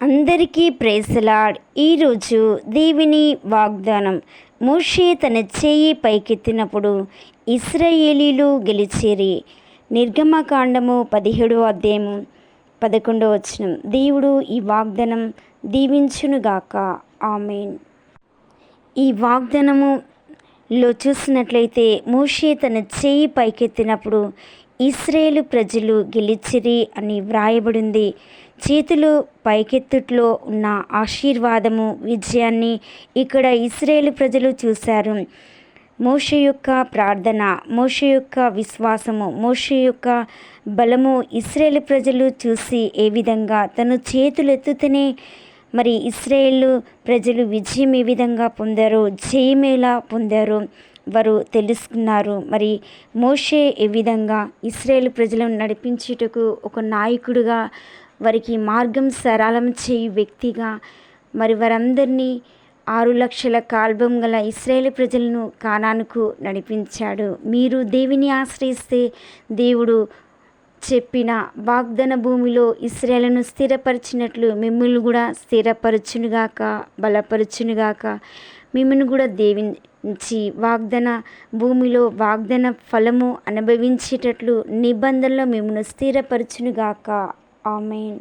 అందరికీ ప్రేసలాడ్ ఈరోజు దేవుని వాగ్దానం. మోషే తన చేయి పైకెత్తినప్పుడు ఇస్రాయేలీలు గెలిచేరి. నిర్గమకాండము పదిహేడో అధ్యాయము పదకొండో వచనం. దేవుడు ఈ వాగ్దానం దీవించునుగాక ఆమెన్. ఈ వాగ్దానములో చూసినట్లయితే మోషే తన చేయి పైకెత్తినప్పుడు ఇస్రాయేలు ప్రజలు గెలిచిరి అని వ్రాయబడింది. చేతులు పైకెత్తుట్లో ఉన్న ఆశీర్వాదము విజయాన్ని ఇక్కడ ఇస్రాయేలు ప్రజలు చూశారు. మోష యొక్క ప్రార్థన మోష యొక్క విశ్వాసము మోష యొక్క బలము ఇస్రాయేల్ ప్రజలు చూసి ఏ విధంగా తను చేతులెత్తుతనే మరి ఇస్రాయేల్ ప్రజలు విజయం ఏ విధంగా పొందారో జయం ఎలా పొందారో వారు తెలుసుకున్నారు. మరి మోషే ఏ విధంగా ఇస్రాయేల్ ప్రజలను నడిపించుటకు ఒక నాయకుడిగా వారికి మార్గం సరళం చేయు వ్యక్తిగా మరి వారందరినీ ఆరు లక్షల కాల్బం గల ఇస్రాయేల్ ప్రజలను కానానుకు నడిపించాడు. మీరు దేవిని ఆశ్రయిస్తే దేవుడు చెప్పిన వాగ్దన భూమిలో ఇస్రాయేలను స్థిరపరిచినట్లు మిమ్మల్ని కూడా స్థిరపరచునుగాక బలపరచునుగాక. మిమ్మల్ని కూడా దేవించి వాగ్దన భూమిలో వాగ్దన ఫలము అనుభవించేటట్లు నిబంధనలో మిమ్మల్ని స్థిరపరచునుగాక. ఆమెన్.